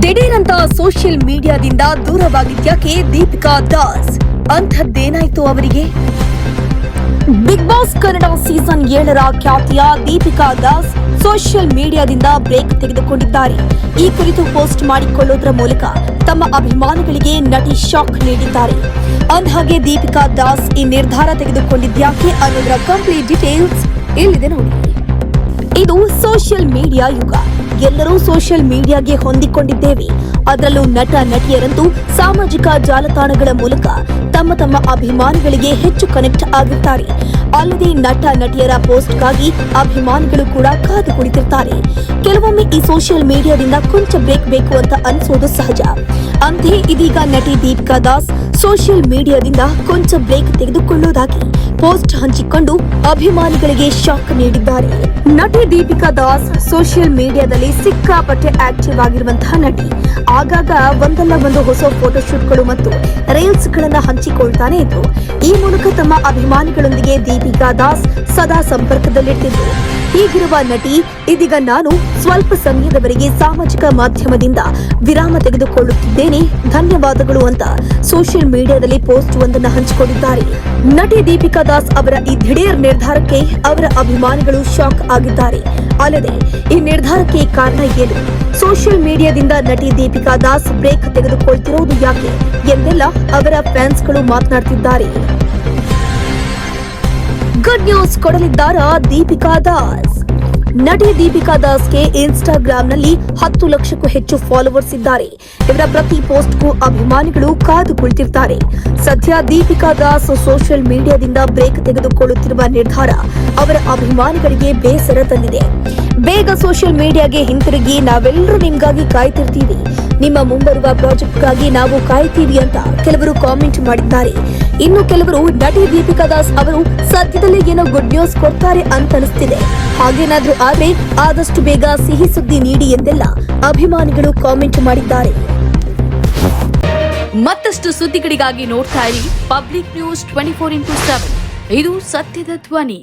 ದಿಢೀರಂತ ಸೋಷಿಯಲ್ ಮೀಡಿಯಾದಿಂದ ದೂರವಾಗಿದ್ಯಾಕೆ ದೀಪಿಕಾ ದಾಸ್. ಅಂಥದ್ದೇನಾಯ್ತು ಅವರಿಗೆ? ಬಿಗ್ ಬಾಸ್ ಕನ್ನಡ ಸೀಸನ್ ಏಳರ ಖ್ಯಾತಿಯ ದೀಪಿಕಾ ದಾಸ್ ಸೋಷಿಯಲ್ ಮೀಡಿಯಾದಿಂದ ಬ್ರೇಕ್ ತೆಗೆದುಕೊಂಡಿದ್ದಾರೆ. ಈ ಕುರಿತು ಪೋಸ್ಟ್ ಮಾಡಿಕೊಳ್ಳುವುದರ ಮೂಲಕ ತಮ್ಮ ಅಭಿಮಾನಿಗಳಿಗೆ ನಟಿ ಶಾಕ್ ನೀಡಿದ್ದಾರೆ. ಅಂದಹಾಗೆ ದೀಪಿಕಾ ದಾಸ್ ಈ ನಿರ್ಧಾರ ತೆಗೆದುಕೊಂಡಿದ್ಯಾಕೆ ಅನ್ನೋದರ ಕಂಪ್ಲೀಟ್ ಡೀಟೇಲ್ಸ್ ಇಲ್ಲಿದೆ ನೋಡಿ. ಇದು ಸೋಷಿಯಲ್ ಮೀಡಿಯಾ ಯುಗ. ಎಲ್ಲರೂ ಸೋಷಿಯಲ್ ಮೀಡಿಯಾಗೆ ಹೊಂದಿಕೊಂಡಿದ್ದೇವೆ. ಅದರಲ್ಲೂ ನಟ ನಟಿಯರಂತೂ ಸಾಮಾಜಿಕ ಜಾಲತಾಣಗಳ ಮೂಲಕ ತಮ್ಮ ಅಭಿಮಾನಿಗಳಿಗೆ ಹೆಚ್ಚು ಕನೆಕ್ಟ್ ಆಗುತ್ತಾರೆ ಅಲ್ಲದೆ ನಟ, ನಟಿಯರ ಪೋಸ್ಟ್ಗಾಗಿ ಅಭಿಮಾನಿಗಳು ಕೂಡ ಕಾದು ಕುಳಿತಿರ್ತಾರೆ. ಕೆಲವೊಮ್ಮೆ ಈ ಸೋಷಿಯಲ್ ಮೀಡಿಯಾದಿಂದ ಕೊಂಚ ಬ್ರೇಕ್ ಬೇಕು ಅಂತ ಅನಿಸೋದು ಸಹಜ. ಅಂತೆಯೇ ಇದೀಗ ನಟಿ ದೀಪಿಕಾ ದಾಸ್ ಸೋಷಿಯಲ್ ಮೀಡಿಯಾದಿಂದ ಕೊಂಚ ಬ್ರೇಕ್ ತೆಗೆದುಕೊಳ್ಳೋದಾಗಿ ಪೋಸ್ಟ್ ಹಂಚಿಕೊಂಡು ಅಭಿಮಾನಿಗಳಿಗೆ ಶಾಕ್ ನೀಡಿದ್ದಾರೆ. ನಟಿ ದೀಪಿಕಾ ದಾಸ್ ಸೋಷಿಯಲ್ ಮೀಡಿಯಾದಲ್ಲಿ ಸಿಕ್ಕಾಪಟ್ಟೆ ಆಕ್ಟಿವ್ ಆಗಿರುವಂತಹ ನಟಿ. ಆಗಾಗ ಒಂದಲ್ಲ ಒಂದು ಹೊಸ ಫೋಟೋಶೂಟ್ಗಳು ಮತ್ತು ರೀಲ್ಸ್ ಗಳನ್ನ ಹಂಚಿಕೊಳ್ತಾನೆ ಇದ್ರು ಈ ಮೂಲಕ ತಮ್ಮ ಅಭಿಮಾನಿಗಳೊಂದಿಗೆ ದೀಪಿಕಾ ದಾಸ್ ಸದಾ ಸಂಪರ್ಕದಲ್ಲಿಟ್ಟಿದ್ರು ಹೀಗಿರುವ ನಟಿ, ಇದೀಗ ನಾನು ಸ್ವಲ್ಪ ಸಮಯದವರೆಗೆ ಸಾಮಾಜಿಕ ಮಾಧ್ಯಮದಿಂದ ವಿರಾಮ ತೆಗೆದುಕೊಳ್ಳುತ್ತಿದ್ದೇನೆ. ಧನ್ಯವಾದಗಳು ಅಂತ ಸೋಷಿಯಲ್ ಮೀಡಿಯಾದಲ್ಲಿ ಪೋಸ್ಟ್ ಒಂದನ್ನು ಹಂಚಿಕೊಂಡಿದ್ದಾರೆ. ನಟಿ ದೀಪಿಕಾ ದಾಸ್ ಅವರ ಈ ದಿಢೀರ್ ನಿರ್ಧಾರಕ್ಕೆ ಅವರ ಅಭಿಮಾನಿಗಳು ಶಾಕ್ ಆಗಿದ್ದಾರೆ. ಅಲ್ಲದೆ, ಈ ನಿರ್ಧಾರಕ್ಕೆ ಕಾರಣ ಏನು? ಸೋಷಿಯಲ್ ಮೀಡಿಯಾದಿಂದ ನಟಿ ದೀಪಿಕಾ ದಾಸ್ ಬ್ರೇಕ್ ತೆಗೆದುಕೊಳ್ತಿರೋದು ಯಾಕೆ? ಎಂದೆಲ್ಲ ಅವರ ಫ್ಯಾನ್ಸ್ಗಳು ಮಾತನಾಡ್ತಿದ್ದಾರೆ. ಗುಡ್ ನ್ಯೂಸ್ ಕೊಡಲಿದ್ದಾರಾ ದೀಪಿಕಾ ದಾಸ್. ನಟಿ ದೀಪಿಕಾ ದಾಸ್ಗೆ ಇನ್ಸ್ಟಾಗ್ರಾಂನಲ್ಲಿ ಹತ್ತು ಲಕ್ಷಕ್ಕೂ ಹೆಚ್ಚು ಫಾಲೋವರ್ಸ್ ಇದ್ದಾರೆ. ಇವರ ಪ್ರತಿ ಪೋಸ್ಟ್ಗೂ ಅಭಿಮಾನಿಗಳು ಕಾದು ಕುಳಿತಿರ್ತಾರೆ. ಸದ್ಯ ದೀಪಿಕಾ ದಾಸ್ ಸೋಷಿಯಲ್ ಮೀಡಿಯಾದಿಂದ ಬ್ರೇಕ್ ತೆಗೆದುಕೊಳ್ಳುತ್ತಿರುವ ನಿರ್ಧಾರ ಅವರ ಅಭಿಮಾನಿಗಳಿಗೆ ಬೇಸರ ತಂದಿದೆ. ಬೇಗ ಸೋಷಿಯಲ್ ಮೀಡಿಯಾಗೆ ಹಿಂತಿರುಗಿ ನಾವೆಲ್ಲರೂ ನಿಮ್ಗಾಗಿ ಕಾಯ್ತಿರ್ತೀವಿ. ನಿಮ್ಮ ಮುಂಬರುವ ಪ್ರಾಜೆಕ್ಟ್ಗಾಗಿ ನಾವು ಕಾಯ್ತೀವಿ ಅಂತ ಕೆಲವರು ಕಾಮೆಂಟ್ ಮಾಡಿದ್ದಾರೆ. ಇನ್ನು ಕೆಲವರು ನಟಿ ದೀಪಿಕಾ ದಾಸ್ ಅವರು ಸದ್ಯದಲ್ಲೇ ಏನೋ ಗುಡ್ ನ್ಯೂಸ್ ಕೊಡ್ತಾರೆ ಅಂತ ಅನಿಸ್ತಿದೆ. ಹಾಗೇನಾದ್ರೂ ಆದ್ರೆ ಆದಷ್ಟು ಬೇಗ ಸಿಹಿ ಸುದ್ದಿ ನೀಡಿ ಎಂದೆಲ್ಲ ಅಭಿಮಾನಿಗಳು ಕಾಮೆಂಟ್ ಮಾಡಿದ್ದಾರೆ. ಮತ್ತಷ್ಟು ಸುದ್ದಿಗಳಿಗಾಗಿ ನೋಡ್ತಾ ಇರಿ Public News twenty four into seven ಇದು ಸತ್ಯದ ಧ್ವನಿ.